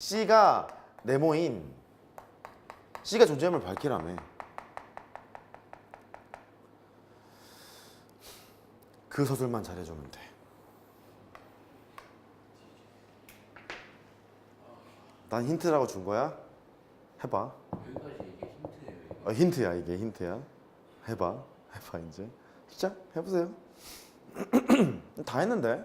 C가 네모인 C가 존재함을 밝히라며. 그 서술만 잘해주면 돼. 난 힌트라고 준 거야? 해봐. 어, 힌트야 이게 힌트야. 해봐. 해봐 이제. 시작 해보세요. 다 했는데.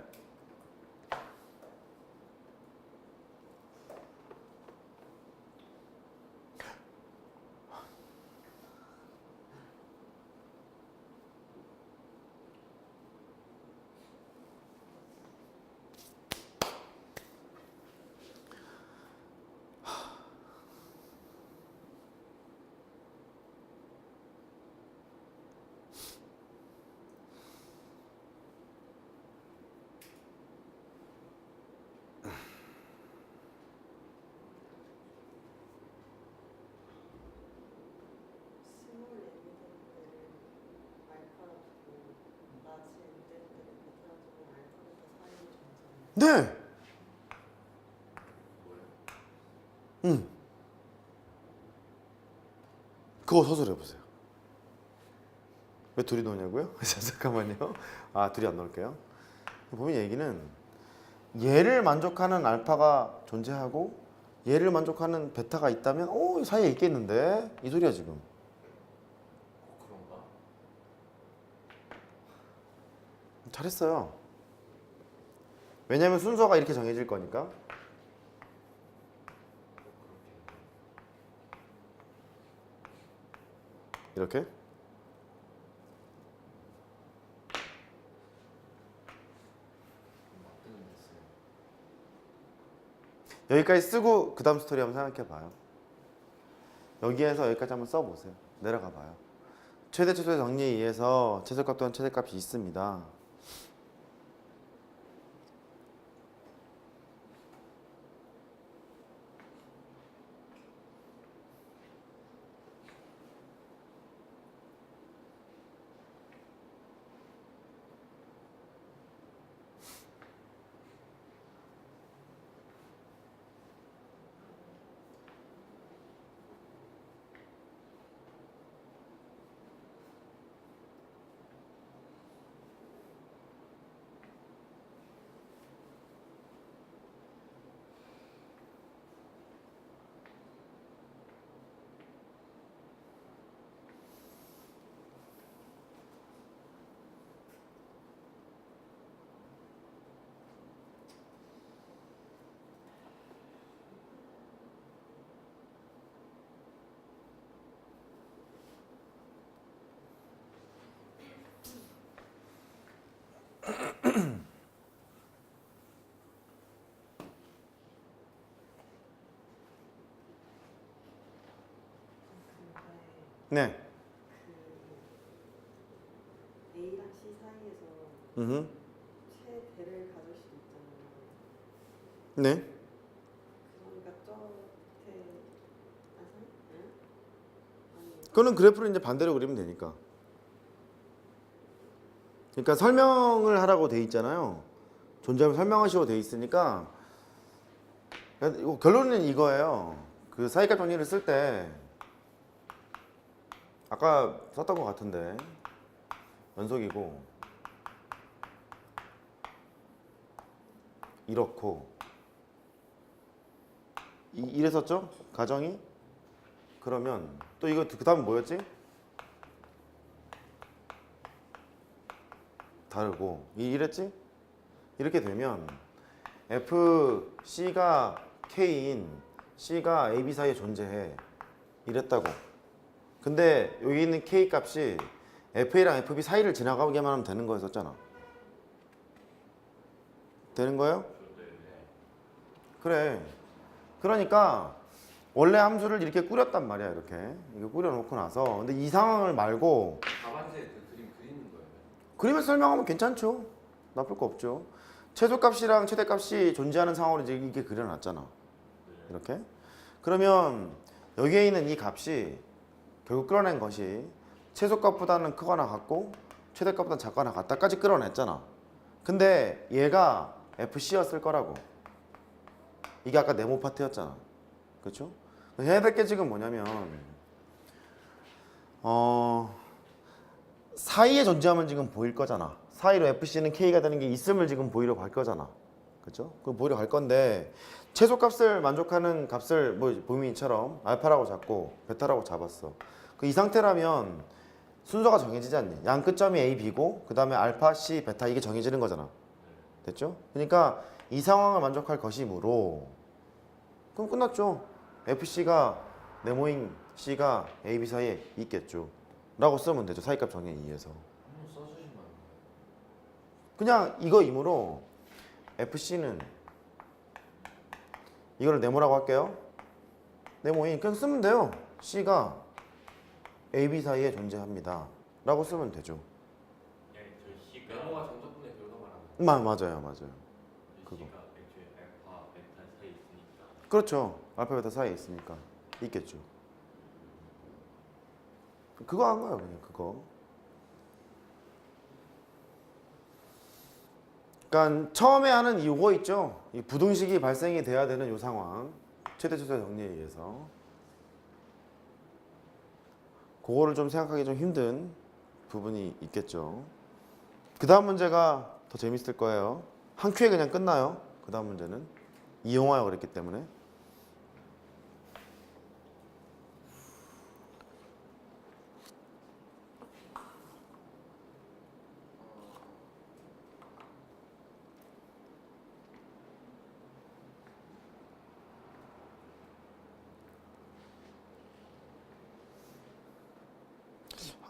스몰 에비던트를 알파라고 라지 에비던트를 베타라고 알파베타 사이의 존재 네. 응. 그거 서술해 보세요. 왜 둘이 노냐고요? 자, 잠깐만요. 아 둘이 안 넣을게요. 보면 얘기는 얘를 만족하는 알파가 존재하고 얘를 만족하는 베타가 있다면 오이 사이에 있겠는데 이 소리야 지금. 어? 잘했어요. 왜냐면 순서가 이렇게 정해질 거니까. 이렇게? 여기까지 쓰고 그 다음 스토리 한번 생각해 봐요. 여기에서 여기까지 한번 써보세요. 내려가 봐요. 최대 최소 정리에 의해서 최소값 또는 최대값이 있습니다. 근데 네. 그 A랑 C 사이에서 음. 최대를 가질 수도 있잖아요. 네. 그러니까 아상? 응? 아니 그거는 그래프를 이제 반대로 그리면 되니까. 그러니까 설명을 하라고 돼 있잖아요. 존재함을 설명하시고 돼 있으니까 그러니까 이거 결론은 이거예요. 그 사이값 정리를 쓸때 아까 썼던 것 같은데. 연속이고. 이렇고. 이, 이랬었죠? 가정이? 그러면 또 이거 그 다음 뭐였지? 다르고. 이- 이랬지? 이렇게 되면 F, C가 K인 C가 A, B 사이에 존재해. 이랬다고 근데 여기 있는 K 값이 FA랑 FB 사이를 지나가게만 하면 되는 거였었잖아. 되는 거예요? 그래. 그러니까 원래 함수를 이렇게 꾸렸단 말이야 이렇게. 이거 꾸려놓고 나서. 근데 이 상황을 말고 답안지에 그 그림 그리는 거예요. 그림에서 설명하면 괜찮죠. 나쁠 거 없죠. 최소값이랑 최대값이 존재하는 상황으로 이제 이게 그려놨잖아. 이렇게? 그러면 여기에 있는 이 값이 결국 끌어낸 것이 최소값보다는 크거나 같고 최대값보다 작거나 같다까지 끌어냈잖아 근데 얘가 FC였을 거라고 이게 아까 네모 파트였잖아. 그렇죠? 해야 될 게 지금 뭐냐면 어 사이에 존재하면 지금 보일 거잖아. 사이로 FC는 K가 되는 게 있음을 지금 보이러 갈 거잖아. 그렇죠? 그 보이러 갈 건데 최소값을 만족하는 값을 뭐 보미처럼 알파라고 잡고 베타라고 잡았어. 그 이 상태라면 순서가 정해지지 않니? 양 끝점이 A, B고 그 다음에 알파, C, 베타 이게 정해지는 거잖아. 됐죠? 그러니까 이 상황을 만족할 것이므로 그럼 끝났죠. FC가 네모인 C가 A, B 사이에 있겠죠. 라고 쓰면 되죠. 사이값 정의에 의해서. 그냥 이거이므로 FC는 이거를 네모라고 할게요. 네모인 그냥 쓰면 돼요. C가 A, B 사이에 존재합니다. 라고 쓰면 되죠. 예, 저 C가 네모가 전적분의 결과 말하는 거. 마, 맞아요. 맞아요. 저 그거. C가 애초에 알파, 베타 사이에 있으니까 그렇죠. 알파, 베타 사이에 있으니까 있겠죠. 그거 한 거예요. 그냥 그거. 그러니까 처음에 하는 이거 있죠. 이 부등식이 발생이 돼야 되는 요 상황. 최대 최소 정리에 의해서. 그거를 좀 생각하기 좀 힘든 부분이 있겠죠. 그 다음 문제가 더 재밌을 거예요. 한 큐에 그냥 끝나요. 그 다음 문제는 이용하여 그랬기 때문에.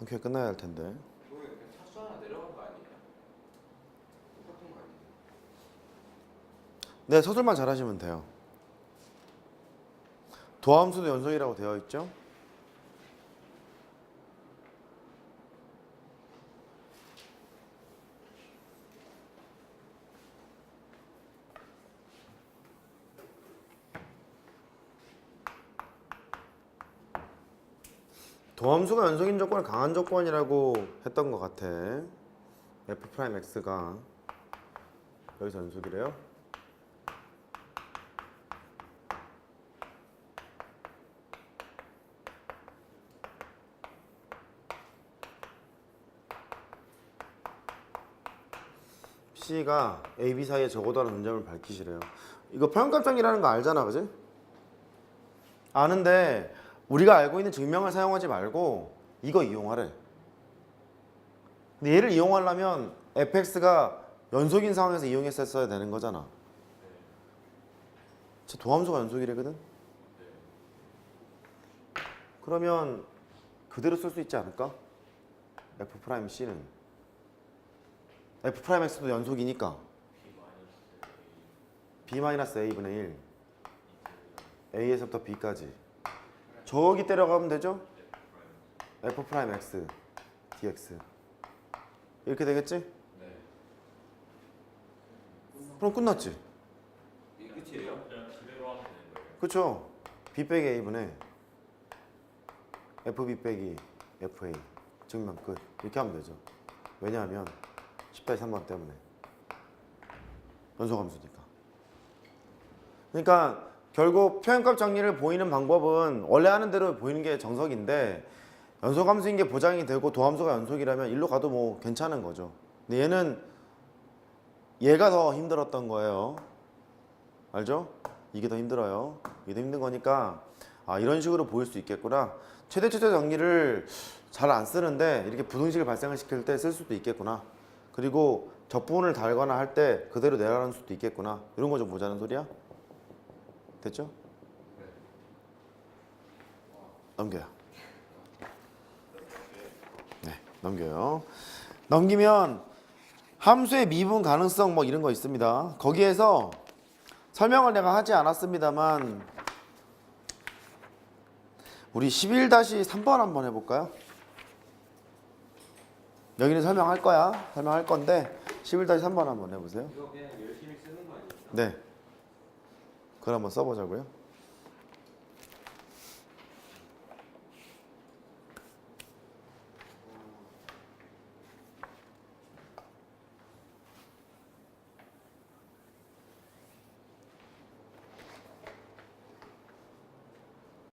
한 큐에 끝나야 할 텐데. 그냥 차수 하나 내려간 거 아니에요? 똑같은 거 아니에요? 네, 서술만 잘하시면 돼요. 도함수도 연속이라고 되어 있죠? 도함수가 연속인 조건을 강한 조건이라고 했던 것 같아. f 프라임 x가 여기서 연속이래요. C가 A, B 사이에 적어도 하는 존재감을 밝히시래요. 이거 평값정이라는 거 알잖아, 그지? 아는데 우리가 알고 있는 증명을 사용하지 말고 이거 이용하래. 근데 얘를 이용하려면 fx가 연속인 상황에서 이용했었어야 되는 거잖아. 저 도함수가 연속이래거든. 그러면 그대로 쓸 수 있지 않을까? f 프라임 c는 f 프라임 x도 연속이니까 B 마이너스 A b 마이너스 a분의 1 a에서부터 b까지 저기 때려가면 되죠? f 프라임 x dx 이렇게 되겠지? 네. 그럼 끝났지? 이게 끝이에요? 그냥 그대로 하면 되는 거예요. 그쵸? b 빼기 a분의 fb 빼기 fa 증명 끝 이렇게 하면 되죠 왜냐하면 10다시 3번 때문에 연속함수니까 그러니까 결국 표현값 정리를 보이는 방법은 원래 하는 대로 보이는 게 정석인데 연속함수인 게 보장이 되고 도함수가 연속이라면 일로 가도 뭐 괜찮은 거죠 근데 얘는 얘가 더 힘들었던 거예요 알죠? 이게 더 힘들어요. 이게 더 힘든 거니까 아 이런 식으로 보일 수 있겠구나. 최대 최대 정리를 잘 안 쓰는데 이렇게 부등식을 발생을 시킬 때 쓸 수도 있겠구나. 그리고 적분을 달거나 할 때 그대로 내려가는 수도 있겠구나. 이런 거 좀 보자는 소리야. 됐죠? 넘겨요. 네, 넘겨요. 넘기면 함수의 미분 가능성 뭐 이런 거 있습니다. 거기에서 설명을 내가 하지 않았습니다만 우리 11-3번 한번 해볼까요? 여기는 설명할 거야. 설명할 건데 11-3번 한번 해보세요. 네. 그걸 한번 써보자고요.